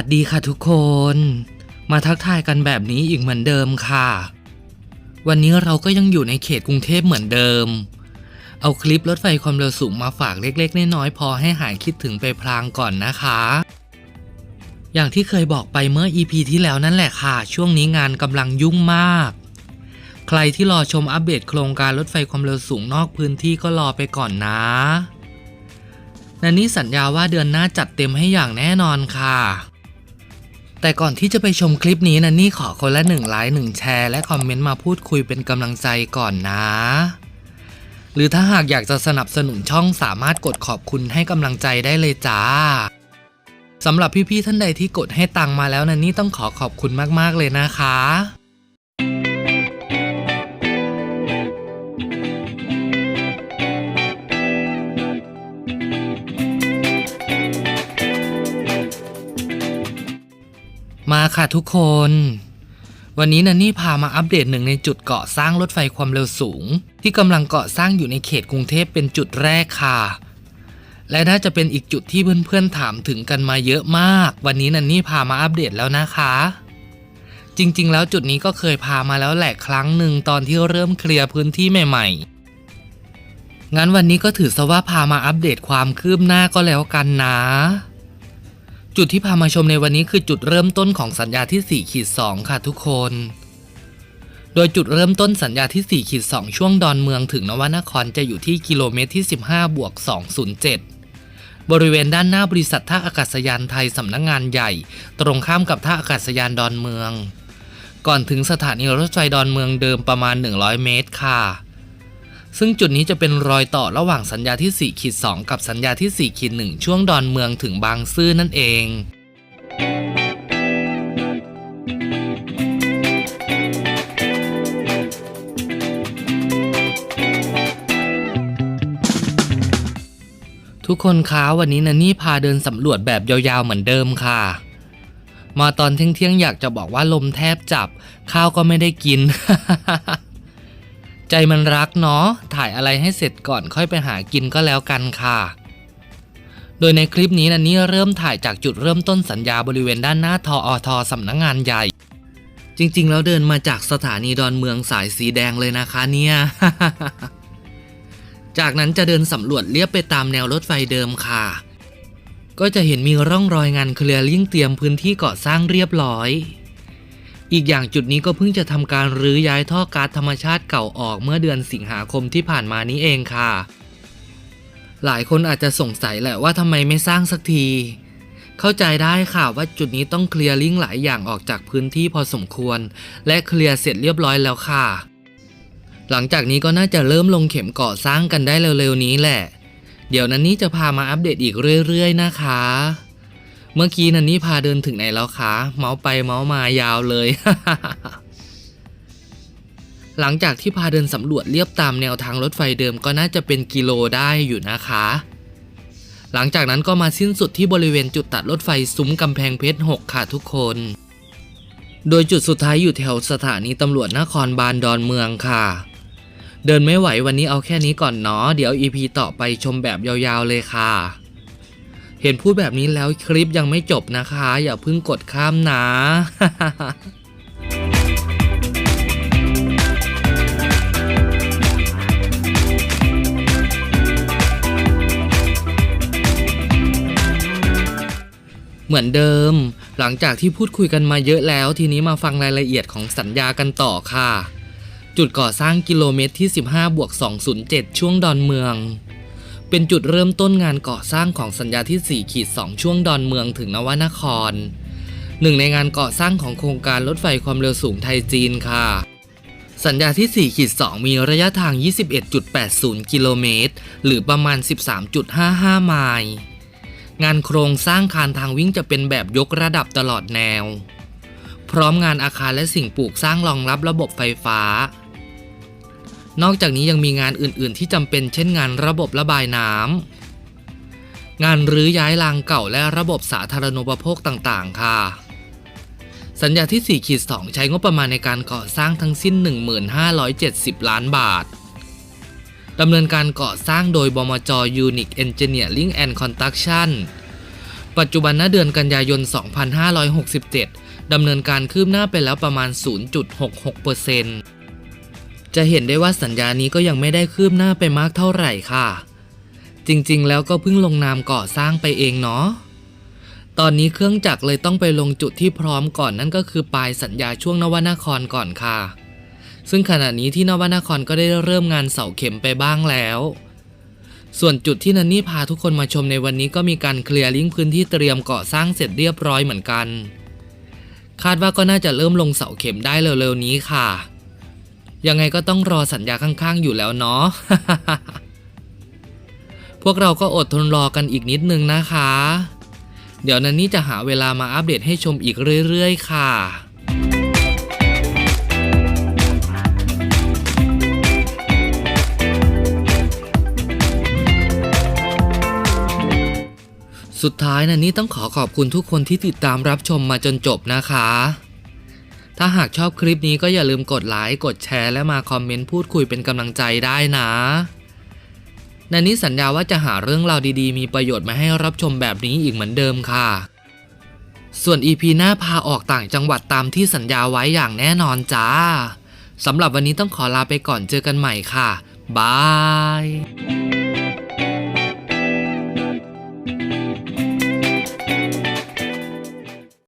วัสดีค่ะทุกคน มาทักทายกันแบบนี้อีกเหมือนเดิมค่ะ วันนี้เราก็ยังอยู่ในเขตกรุงเทพเหมือนเดิม เอาคลิปรถไฟความเร็วสูงมาฝากเล็กๆน้อยๆพอให้หายคิดถึงไปพลางก่อนนะคะ อย่างที่เคยบอกไปเมื่อ EP ที่แล้วนั่นแหละค่ะ ช่วงนี้งานกำลังยุ่งมาก ใครที่รอชมอัปเดตโครงการรถไฟความเร็วสูงนอกพื้นที่ก็รอไปก่อนนะนันนี่สัญญาว่าเดือนหน้าจัดเต็มให้อย่างแน่นอนค่ะ แต่ก่อนที่จะไปชมคลิปนี้นันนี่ขอคนละหนึ่งไลค์หนึ่งแชร์และคอมเมนต์มาพูดคุยเป็นกำลังใจก่อนนะ หรือถ้าหากอยากจะสนับสนุนช่องสามารถกดขอบคุณให้กำลังใจได้เลยจ้าสำหรับพี่ๆท่านใดที่กดให้ตังมาแล้วนันนี่ต้องขอขอบคุณมากๆเลยนะคะ มาค่ะทุกคน วันนี้นันนี่พามาอัปเดตหนึ่งในจุดเกาะสร้างรถไฟความเร็วสูง ที่กำลังเกาะสร้างอยู่ในเขตกรุงเทพเป็นจุดแรกค่ะ และน่าจะเป็นอีกจุดที่เพื่อนๆถามถึงกันมาเยอะมาก วันนี้นันนี่พามาอัปเดตแล้วนะคะ จริงๆ แล้วจุดนี้ก็เคยพามาแล้วแหละครั้งหนึ่งตอนที่เริ่มเคลียร์พื้นที่ใหม่ ๆ งั้นวันนี้ก็ถือซะว่าพามาอัปเดตความคืบหน้าก็แล้วกันนะ จุดที่พามาชมในวันนี้คือจุดเริ่มต้นของสัญญาที่4ขีด2ค่ะทุกคน โดยจุดเริ่มต้นสัญญาที่4ขีด2ช่วงดอนเมืองถึงนวนครจะอยู่ที่กิโลเมตรที่ 15บวก207 บริเวณด้านหน้าบริษัทท่าอากาศยานไทยสำนักงงานใหญ่ ตรงข้ามกับท่าอากาศยานดอนเมือง ก่อนถึงสถานีรถไฟดอนเมืองเดิมประมาณ 100 เมตรค่ะ ซึ่งจุดนี้จะเป็นรอยต่อระหว่างสัญญาที่4ขีด2กับสัญญาที่4ขีด1ช่วงดอนเมืองถึงบางซื่อนั่นเองทุกคนคะวันนี้นันนี่พาเดินสำรวจแบบยาวๆเหมือนเดิมค่ะ มาตอนเที่ยงๆอยากจะบอกว่าลมแทบจับ ข้าวก็ไม่ได้กิน ใจมันรักเนาะถ่ายอะไรให้เสร็จก่อนค่อยไปหากินก็แล้วกันค่ะ โดยในคลิปนี้นันนี่เริ่มถ่ายจากจุดเริ่มต้นสัญญาบริเวณด้านหน้าทออทอสำนักงงานใหญ่ จริงๆ แล้วเดินมาจากสถานีดอนเมืองสายสีแดงเลยนะคะเนี่ย จากนั้นจะเดินสำรวจเลียบไปตามแนวรถไฟเดิมค่ะ ก็จะเห็นมีร่องรอยงานเคลียร์ลิ่งเตรียมพื้นที่ก่อสร้างเรียบร้อย อีกอย่างจุดนี้ก็เพิ่งจะทำการรื้อย้ายท่อก๊าซธรรมชาติเก่าออกเมื่อเดือนสิงหาคมที่ผ่านมานี้เองค่ะ หลายคนอาจจะสงสัยแหละว่าทำไมไม่สร้างสักที เข้าใจได้ค่ะว่าจุดนี้ต้องเคลียร์ลิงหลายอย่างออกจากพื้นที่พอสมควร และเคลียร์เสร็จเรียบร้อยแล้วค่ะ หลังจากนี้ก็น่าจะเริ่มลงเข็มก่อสร้างกันได้เร็วๆนี้แหละ เดี๋ยวนันนี่จะพามาอัปเดตอีกเรื่อยๆนะคะ เมื่อกี้นันนี่พาเดินถึงไหนแล้วคะ เมาส์ไปเมาส์มายาวเลย หลังจากที่พาเดินสำรวจเรียบตามแนวทางรถไฟเดิมก็น่าจะเป็นกิโลได้อยู่นะคะ หลังจากนั้นก็มาสิ้นสุดที่บริเวณจุดตัดรถไฟซุ้มกำแพงเพชร 6 ค่ะทุกคน โดยจุดสุดท้ายอยู่แถวสถานีตำรวจนครบาลดอนเมืองค่ะ เดินไม่ไหววันนี้เอาแค่นี้ก่อนเนาะเดี๋ยว EP ต่อไปชมแบบยาวๆเลยค่ะ เห็นพูดแบบนี้แล้วคลิปยังไม่จบนะคะ อย่าเพิ่งกดข้ามนะเหมือนเดิม หลังจากที่พูดคุยกันมาเยอะแล้ว ทีนี้มาฟังรายละเอียดของสัญญากันต่อค่ะ จุดก่อสร้างกิโลเมตรที่ 15บวก207 ช่วงดอนเมือง เป็นจุดเริ่มต้นงานก่อสร้างของสัญญาที่4ขีด2ช่วงดอนเมืองถึงนวนคร หนึ่งในงานก่อสร้างของโครงการรถไฟความเร็วสูงไทยจีนค่ะ สัญญาที่4ขีด2มีระยะทาง 21.80 กิโลเมตร หรือประมาณ 13.55 ไมล์งานโครงสร้างคานทางวิ่งจะเป็นแบบยกระดับตลอดแนว พร้อมงานอาคารและสิ่งปลูกสร้างรองรับระบบไฟฟ้า นอกจากนี้ยังมีงานอื่นๆ ที่จำเป็นเช่นงานระบบระบายน้ำงานรื้อย้ายรางเก่าและระบบสาธารณูปโภคต่างๆ ค่ะ สัญญาที่4ขีด2ใช้งบประมาณในการก่อสร้างทั้งสิ้น 1570 ล้านบาทดำเนินการก่อสร้างโดยบมจ Unique Engineering and Construction ปัจจุบันณเดือนกันยายน 2567 ดำเนินการคืบหน้าไปแล้วประมาณ 0.66% จะเห็นได้ว่าสัญญานี้ก็ยังไม่ได้คืบหน้าไปมากเท่าไหร่ค่ะ จริงๆ แล้วก็เพิ่งลงนามก่อสร้างไปเองเนาะตอนนี้เครื่องจักรเลยต้องไปลงจุดที่พร้อมก่อนนั่นก็คือปลายสัญญาช่วงนวนครก่อนค่ะ ซึ่งขณะนี้ที่นวนครก็ได้เริ่มงานเสาเข็มไปบ้างแล้ว ส่วนจุดที่นันนี่พาทุกคนมาชมในวันนี้ก็มีการเคลียร์ลิงก์พื้นที่เตรียมก่อสร้างเสร็จเรียบร้อยเหมือนกัน คาดว่าก็น่าจะเริ่มลงเสาเข็มได้เร็วๆนี้ค่ะ ยังไงก็ต้องรอสัญญาข้างๆอยู่แล้วเนาะ พวกเราก็อดทนรอกันอีกนิดนึงนะคะ เดี๋ยวนันนี่จะหาเวลามาอัปเดตให้ชมอีกเรื่อยๆ ค่ะสุดท้ายนันนี่ต้องขอขอบคุณทุกคนที่ติดตามรับชมมาจนจบนะคะ ถ้าหากชอบคลิปนี้ก็อย่าลืมกดไลค์กดแชร์และมาคอมเมนต์พูดคุยเป็นกำลังใจได้นะนันนี่สัญญาว่าจะหาเรื่องราวดีๆ มีประโยชน์มาให้รับชมแบบนี้อีกเหมือนเดิมค่ะ ส่วน EP หน้าพาออกต่างจังหวัดตามที่สัญญาไว้อย่างแน่นอนจ้าสำหรับวันนี้ต้องขอลาไปก่อนเจอกันใหม่ค่ะบาย